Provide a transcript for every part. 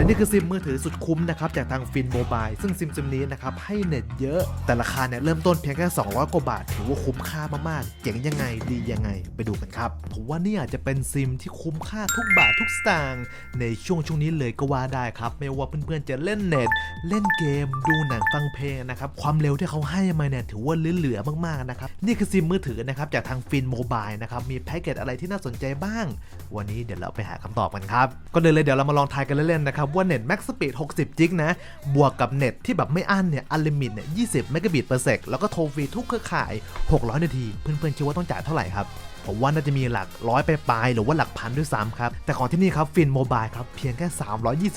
และนี่คือซิมมือถือสุดคุ้มนะครับจากทางฟินโมบายซึ่งซิมซิมนี้นะครับให้เน็ตเยอะแต่ราคาเนี่ยเริ่มต้นเพียงแค่ 200 กว่าบาท ถือว่าคุ้มค่ามากๆเจ๋งยังไงดียังไงไปดูกันครับผมว่านี่อาจจะเป็นซิมที่คุ้มค่าทุกบาททุกสตางค์ในช่วงช่วงนี้เลยก็ว่าได้ครับ ไม่ว่าเพื่อนๆจะเล่นเน็ต เล่นเกม ดูหนังฟังเพลงนะครับความเร็วที่เขาให้มาเนี่ยถือว่าเหลือๆมากๆนะครับนี่คือซิมมือถือนะครับจากทางฟินโมบายนะครับมีแพ็กเกจอะไรที่น่าสนใจบ้าง วันนี้เดี๋ยวเราไปหาคำตอบกันครับก็เลยเลยเดี๋ยวเรามาลองทายกันเล่นๆนะครับว่าเน็ตแม็กสปีด60 จิกนะ บวกกับเน็ตที่แบบไม่อั้นเนี่ยอันลิมิตเนี่ย20เมกะบิตเปอร์เซกแล้วก็โทรฟรีทุกเครือข่าย 600 นาที เพื่อนๆคิดว่าต้องจ่ายเท่าไหร่ครับ ผมว่าน่าจะมีหลักร้อยไปปลายหรือว่าหลักพันด้วยซ้ำครับ แต่ของที่นี่ครับฟินโมบายครับ เพียงแค่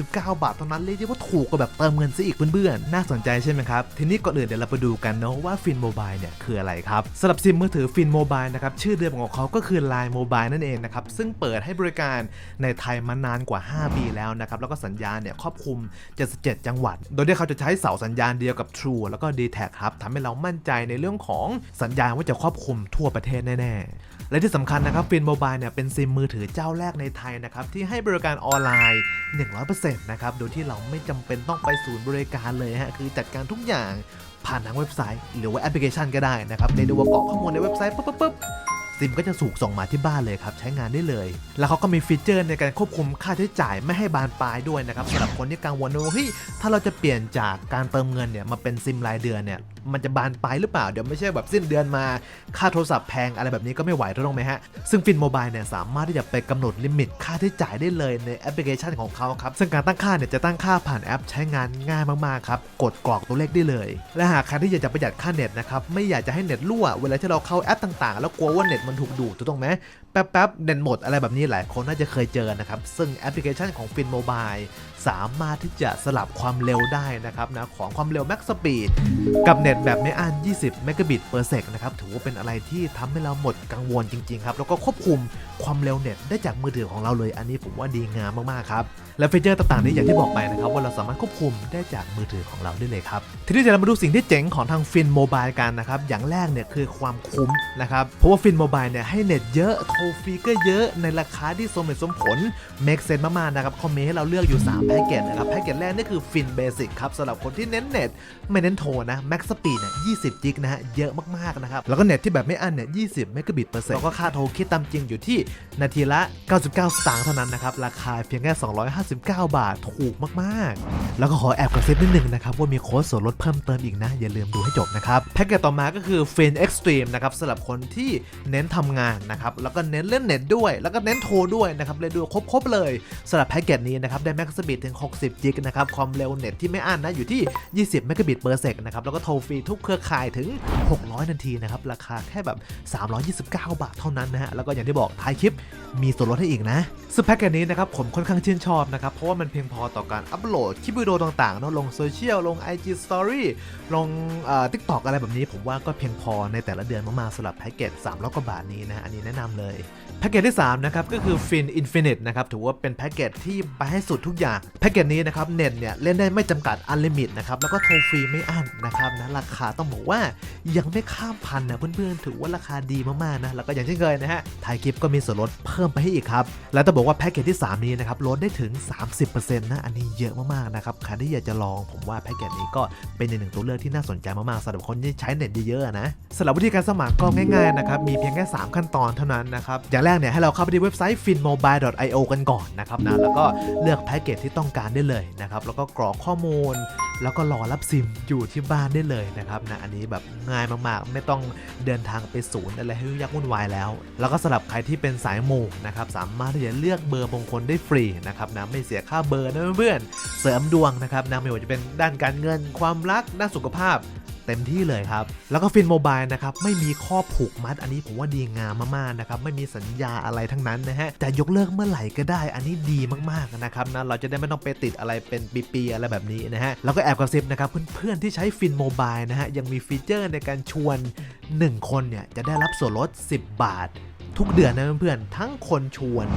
329 บาทเท่านั้นเรียกได้ว่าถูกกว่าแบบเติมเงินซะอีกเพื่อนๆ น่าสนใจใช่ไหมครับ ทีนี้ก่อนอื่นเดี๋ยวเราไปดูกันเนาะว่าฟินโมบายเนี่ยคืออะไรครับสำหรับซิมมือถือฟินโมบายนะครับชื่อเดิมของเขาก็คือ Line Mobile นั่นเองนะครับซึ่งเปิดให้บริการในไทยมานานกว่า 5 ปีแล้วนะครับแล้วก็สัญญาณเนี่ยครอบคลุม 77 จังหวัด โดยที่เขาจะใช้เสาสัญญาณเดียวกับ True แล้วก็ d t แทครับทำให้เรามั่นใจในเรื่องของสัญญาณว่าจะครอบคลุมทั่วประเทศแน่ๆและที่สำคัญนะครับฟินโมบายเนี่ยเป็นซิมมือถือเจ้าแรกในไทยนะครับที่ให้บริการออนไลน์ 100%นะครับโดยที่เราไม่จำเป็นต้องไปศูนย์บริการเลยฮะคือจัดการทุกอย่างผ่านทางเว็บไซต์ หรือว่าแอปพลิเคชันก็ได้นะครับในดูว่ากรอกข้อมูลในเว็บไซต์ปุ๊บปุ๊บ ซิมก็จะสูกส่งมาที่บ้านเลยครับใช้งานได้เลย แล้วเขาก็มีฟีเจอร์ในการควบคุมค่าใช้จ่ายไม่ให้บานปลายด้วยนะครับสำหรับคนที่กังวลว่าเฮ้ยถ้าเราจะเปลี่ยนจากการเติมเงินเนี่ยมาเป็นซิมรายเดือนเนี่ยมันจะบานปลายหรือเปล่าเดี๋ยวไม่ใช่แบบสิ้นเดือนมาค่าโทรศัพท์แพงอะไรแบบนี้ก็ไม่ไหวถูกไหมฮะซึ่งฟินโมบายเนี่ยสามารถที่จะไปกำหนดลิมิตค่าใช้จ่ายได้เลยในแอปพลิเคชันของเขาครับซึ่งการตั้งค่าเนี่ยจะตั้งค่าผ่านแอปใช้งานง่ายมากๆครับกดกรอกตัวเลขได้เลย และหากใครที่อยากจะประหยัดค่าเน็ตนะครับไม่อยากจะให้เน็ตรั่วเวลาที่เราเข้าแอปต่างๆ แล้วกลัวว่าเน็ตมันถูกดูดถูกต้องไหมแป๊บๆเน็ตหมดอะไรแบบนี้หลายคนน่าจะเคยเจอนะครับ ซึ่งแอปพลิเคชันของฟินโมบายสามารถที่จะสลับความเร็วได้นะครับนะของความเร็ว Max Speed กับเน็ตแบบไม่อัน20เมกะบิต per sec นะครับถือว่าเป็นอะไรที่ทำให้เราหมดกังวลจริงๆครับแล้วก็ควบคุมความเร็วเน็ตได้จากมือถือของเราเลย อันนี้ผมว่าดีงามมากๆครับและฟีเจอร์ต่างๆนี้อย่างที่บอกไปนะครับว่าเราสามารถควบคุมได้จากมือถือของเราได้เลยครับทีนี้เดี๋ยวเรามาดูสิ่งที่เจ๋งของทางฟินโมบายกันนะครับอย่างแรกเนี่ยคือความคุ้มนะครับเพราะว่าฟินโมบายเนี่ยให้เน็ตเยอะโทรฟรีก็เยอะในราคาที่สมเหตุสมผล make sense มากๆนะครับคอมเมนต์ให้เราเลือกอยู่ 3 แพ็กเกจนะครับ แพ็กเกจแรกนี่คือฟินเบสิกครับสำหรับคนที่เน้นเน็ต ไม่เน้นโทรนะ Max Speed เนี่ย20 จิกนะฮะเยอะมากๆนะครับ แล้วก็เน็ตที่แบบไม่อั้นเนี่ย20เมกะบิตเปอร์เซ็นต์แล้วก็ค่าโทรคิดตามจริงอยู่ที่นาทีละ 99 สตางค์เท่านั้นนะครับราคาเพียงแค่ 259 บาทถูกมากๆ แล้วก็ขอแอบกระซิบนิดนึงนะครับว่ามีโค้ดส่วนลดเพิ่มเติมอีกนะอย่าลืมดูให้จบนะครับแพ็กเกจต่อมาก็คือ Fin Extreme นะครับสำหรับคนที่เน้นทำงานนะครับแล้วก็เน้นเล่นเน็ตด้วย แล้วก็เน้นโทรด้วยนะครับเลยดูครบๆเลยสำหรับแพ็กเกจนี้นะครับได้แม็กซ์บิตถึง 60 กิกนะครับความเร็วเน็ตที่ไม่อั้นนะอยู่ที่ 20 เมกะบิตเปอร์เซกนะครับแล้วก็โทรฟรีทุกเครือข่ายถึง 600 นาทีนะครับราคาแค่แบบ 329 บาทเท่านั้นนะฮะแล้วก็อย่างที่บอกท้ายคลิป มีส่วนลดให้อีกนะซึ่งแพ็กเกจนี้นะครับผมค่อนข้างชื่นชอบนะครับ เพราะว่ามันเพียงพอต่อการอัปโหลดคลิปวิดีโอต่างๆเนะลงโซเชียลลง IG Story ลงทิกตอกอะไรแบบนี้ ผมว่าก็เพียงพอในแต่ละเดือนมากๆสำหรับแพ็กเกจ300กว่าบาทนี้นะฮะอันนี้แนะนำเลย แพ็กเกจที่3นะครับก็คือ Fin Infinite นะครับถือว่าเป็นแพ็กเกจที่ไปให้สุดทุกอย่าง แพ็กเกจนี้นะครับเน็ตเนี่ยเล่นได้ไม่จำกัดอันลิมิตนะครับแล้วก็โทรฟรีไม่อั้นนะครับนะราคาต้องบอกว่ายังไม่ข้ามพันนะเพื่อนๆถือว่าราคาดีมากๆนะแล้วก็อย่างเช่นเคยนะฮะท้ายคลิปก็มีส่วนลดเพิ่มไปให้อีกครับแล้วต้องบอกว่าแพ็กเกจที่ 3 นี้นะครับลดได้ถึง 30%นะอันนี้เยอะมากๆนะครับใครที่อยากจะลองผมว่าแพ็กเกจนี้ก็เป็นอีกหนึ่งตัวเลือกที่น่าสนใจมากๆสำหรับคนที่ใช้เน็ตเยอะๆนะสำหรับวิธีการสมัครก็ง่ายๆนะครับมีเพียงแค่ 3 ขั้นตอนเท่านั้นนะครับอย่างแรกเนี่ยให้เราเข้าไปที่เว็บไซต์ finmobile.io กันก่อนนะครับนะแล้วก็เลือกแพ็กเกจที่ต้องการได้เลยนะครับแล้วก็กรอกข้อมูล แล้วก็รอรับซิมอยู่ที่บ้านได้เลยนะครับนะอันนี้แบบง่ายมากๆ ไม่ต้องเดินทางไปศูนย์อะไรให้ยุ่งยากวุ่นวายแล้ว แล้วก็สำหรับใครที่เป็นสายหมู่นะครับสามารถที่จะเลือกเบอร์มงคลได้ฟรีนะครับนะไม่เสียค่าเบอร์นะเพื่อนๆเสริมดวงนะครับนะไม่ว่าจะเป็นด้านการเงินความรักด้านสุขภาพ เต็มที่เลยครับ แล้วก็ฟินโมบายนะครับไม่มีข้อผูกมัดอันนี้ผมว่าดีงามมากๆนะครับไม่มีสัญญาอะไรทั้งนั้นนะฮะจะยกเลิกเมื่อไหร่ก็ได้ อันนี้ดีมากๆนะครับนะเราจะได้ไม่ต้องไปติดอะไรเป็นปีๆอะไรแบบนี้นะฮะแล้วก็แอบกระซิบนะครับเพื่อนๆที่ใช้ฟินโมบายนะฮะยังมีฟีเจอร์ในการชวน 1 คนเนี่ยจะได้รับส่วนลด 10 บาท ทุกเดือนนะเพื่อนๆทั้งคนชวน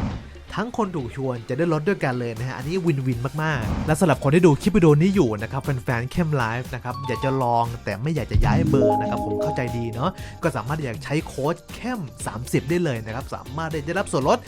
ทั้งคนถูกชวนจะได้ลดด้วยกันเลยนะฮะอันนี้วินวินมากๆ และสำหรับคนที่ดูคลิปวิดีโอนี้อยู่นะครับแฟนๆเข้มไลฟ์นะครับอยากจะลองแต่ไม่อยากจะย้ายเบอร์นะครับผมเข้าใจดีเนาะก็สามารถอยากใช้โค้ดเข้ม 30 ได้เลยนะครับสามารถได้รับส่วนลด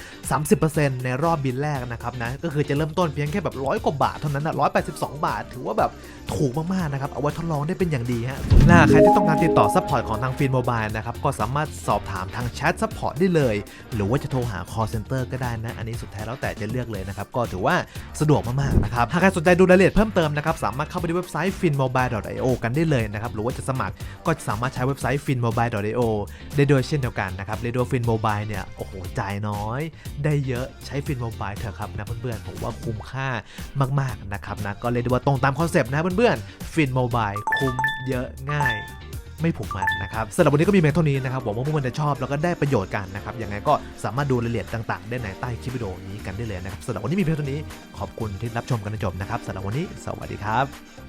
30%ในรอบบินแรกนะครับนะก็คือจะเริ่มต้นเพียงแค่แบบร้อยกว่าบาทเท่านั้นนะ182บสองบาท ถือว่าแบบถูกมากๆนะครับเอาไว้ทดลองได้เป็นอย่างดีฮะและหาใครที่ต้องการติดต่อซัพพอร์ตของทางฟินโมบายนะครับก็สามารถสอบถามทางแชทซัพพอร์ตได้เลย หรือว่าจะโทรหา call center ก็ได้นะอันนี้สุดท้ายแล้วแต่จะเลือกเลยนะครับ ก็ถือว่าสะดวกมากๆนะครับ หากใครสนใจดูรายละเอียดเพิ่มเติมนะครับ สามารถเข้าไปที่เว็บไซต์ finmobile.io กันได้เลยนะครับ หรือว่าจะสมัครก็สามารถใช้เว็บไซต์ finmobile.io ได้โดยเช่นเดียวกันนะครับเรด้ว่าฟินโมบายเนี่ย โอ้โห จ่ายน้อย ได้เยอะใช้ฟินโมบายเถอะครับนะเพื่อนๆ ผมว่าคุ้มค่ามากๆนะครับนะ ก็เรียด้ว่าตรงตามคอนเซปต์นะเพื่อนๆฟินโมบายคุ้มเยอะง่าย ไม่ผูกมัดนะครับสำหรับวันนี้ก็มีเพียงเท่านี้นะครับหวังว่าพวกมันจะชอบแล้วก็ได้ประโยชน์กันนะครับยังไงก็สามารถดูรายละเอียดต่าง ๆ ได้ในใต้คลิปวิดีโอนี้กันได้เลยนะครับสำหรับวันนี้มีเพียงเท่านี้ขอบคุณที่รับชมกันจนจบนะครับสำหรับวันนี้สวัสดีครับ